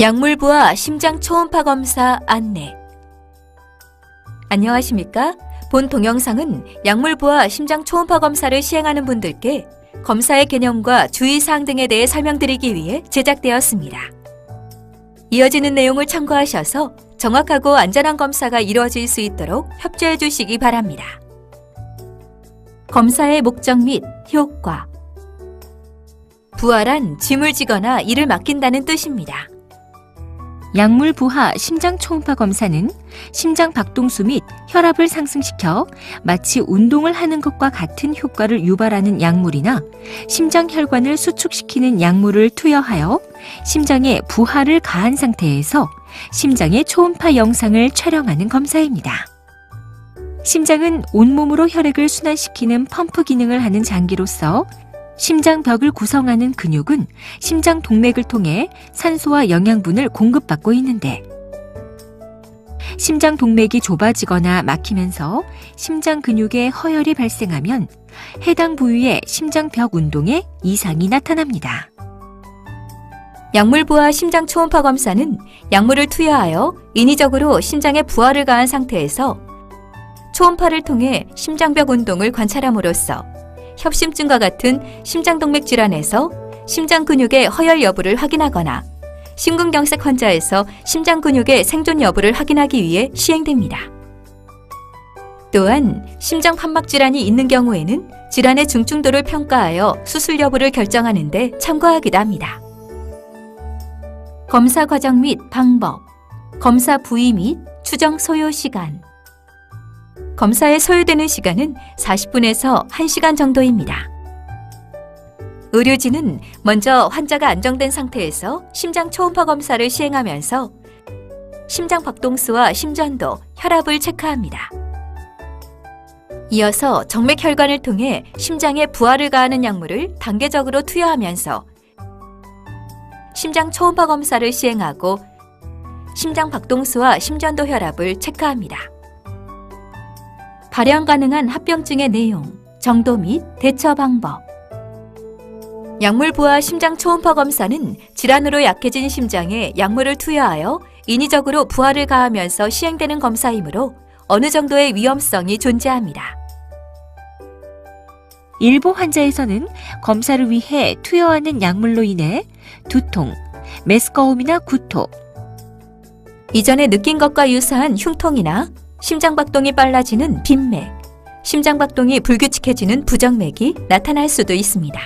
약물부와 심장 초음파 검사 안내. 안녕하십니까? 본 동영상은 약물부와 심장 초음파 검사를 시행하는 분들께 검사의 개념과 주의사항 등에 대해 설명드리기 위해 제작되었습니다. 이어지는 내용을 참고하셔서 정확하고 안전한 검사가 이루어질 수 있도록 협조해 주시기 바랍니다. 검사의 목적 및 효과. 부활한 짐을 지거나 일을 맡긴다는 뜻입니다. 약물 부하 심장 초음파 검사는 심장 박동수 및 혈압을 상승시켜 마치 운동을 하는 것과 같은 효과를 유발하는 약물이나 심장 혈관을 수축시키는 약물을 투여하여 심장에 부하를 가한 상태에서 심장의 초음파 영상을 촬영하는 검사입니다. 심장은 온몸으로 혈액을 순환시키는 펌프 기능을 하는 장기로서 심장벽을 구성하는 근육은 심장 동맥을 통해 산소와 영양분을 공급받고 있는데 심장 동맥이 좁아지거나 막히면서 심장 근육에 허혈이 발생하면 해당 부위의 심장벽 운동에 이상이 나타납니다. 약물부와 심장 초음파 검사는 약물을 투여하여 인위적으로 심장에 부하를 가한 상태에서 초음파를 통해 심장벽 운동을 관찰함으로써 협심증과 같은 심장동맥 질환에서 심장 근육의 허혈 여부를 확인하거나 심근경색 환자에서 심장 근육의 생존 여부를 확인하기 위해 시행됩니다. 또한 심장 판막 질환이 있는 경우에는 질환의 중증도를 평가하여 수술 여부를 결정하는 데 참고하기도 합니다. 검사 과정 및 방법, 검사 부위 및 추정 소요 시간. 검사에 소요되는 시간은 40분에서 1시간 정도입니다. 의료진은 먼저 환자가 안정된 상태에서 심장 초음파 검사를 시행하면서 심장 박동수와 심전도, 혈압을 체크합니다. 이어서 정맥 혈관을 통해 심장에 부하를 가하는 약물을 단계적으로 투여하면서 심장 초음파 검사를 시행하고 심장 박동수와 심전도 혈압을 체크합니다. 발현 가능한 합병증의 내용, 정도 및 대처 방법. 약물 부하 심장 초음파 검사는 질환으로 약해진 심장에 약물을 투여하여 인위적으로 부하를 가하면서 시행되는 검사이므로 어느 정도의 위험성이 존재합니다. 일부 환자에서는 검사를 위해 투여하는 약물로 인해 두통, 메스꺼움이나 구토, 이전에 느낀 것과 유사한 흉통이나 심장박동이 빨라지는 빈맥, 심장박동이 불규칙해지는 부정맥이 나타날 수도 있습니다.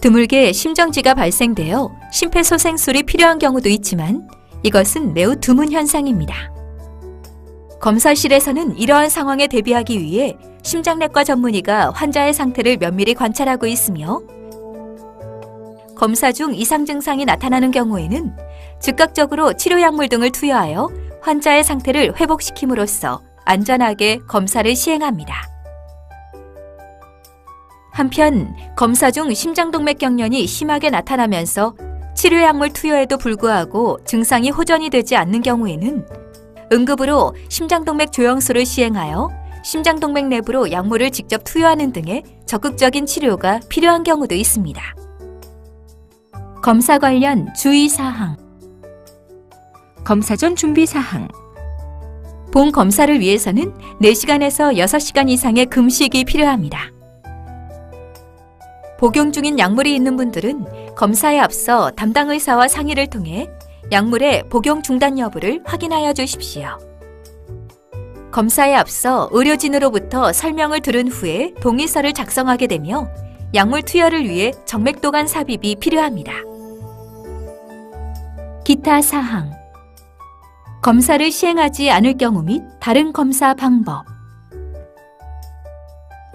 드물게 심정지가 발생되어 심폐소생술이 필요한 경우도 있지만 이것은 매우 드문 현상입니다. 검사실에서는 이러한 상황에 대비하기 위해 심장내과 전문의가 환자의 상태를 면밀히 관찰하고 있으며 검사 중 이상 증상이 나타나는 경우에는 즉각적으로 치료약물 등을 투여하여 환자의 상태를 회복시킴으로써 안전하게 검사를 시행합니다. 한편 검사 중 심장동맥 경련이 심하게 나타나면서 치료약물 투여에도 불구하고 증상이 호전이 되지 않는 경우에는 응급으로 심장동맥 조영술을 시행하여 심장동맥 내부로 약물을 직접 투여하는 등의 적극적인 치료가 필요한 경우도 있습니다. 검사 관련 주의사항 검사 전 준비 사항, 본 검사를 위해서는 4시간에서 6시간 이상의 금식이 필요합니다. 복용 중인 약물이 있는 분들은 검사에 앞서 담당 의사와 상의를 통해 약물의 복용 중단 여부를 확인하여 주십시오. 검사에 앞서 의료진으로부터 설명을 들은 후에 동의서를 작성하게 되며 약물 투여를 위해 정맥도관 삽입이 필요합니다. 기타 사항 검사를 시행하지 않을 경우 및 다른 검사 방법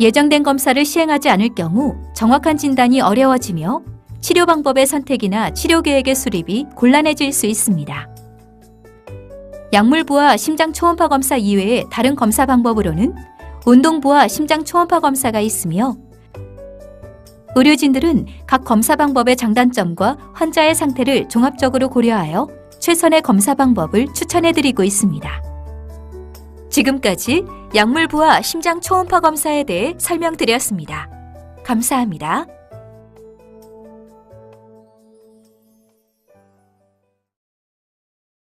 예정된 검사를 시행하지 않을 경우 정확한 진단이 어려워지며 치료 방법의 선택이나 치료 계획의 수립이 곤란해질 수 있습니다. 약물부와 심장 초음파 검사 이외의 다른 검사 방법으로는 운동부와 심장 초음파 검사가 있으며 의료진들은 각 검사 방법의 장단점과 환자의 상태를 종합적으로 고려하여 최선의 검사 방법을 추천해드리고 있습니다. 지금까지 약물부와 심장 초음파 검사에 대해 설명드렸습니다. 감사합니다.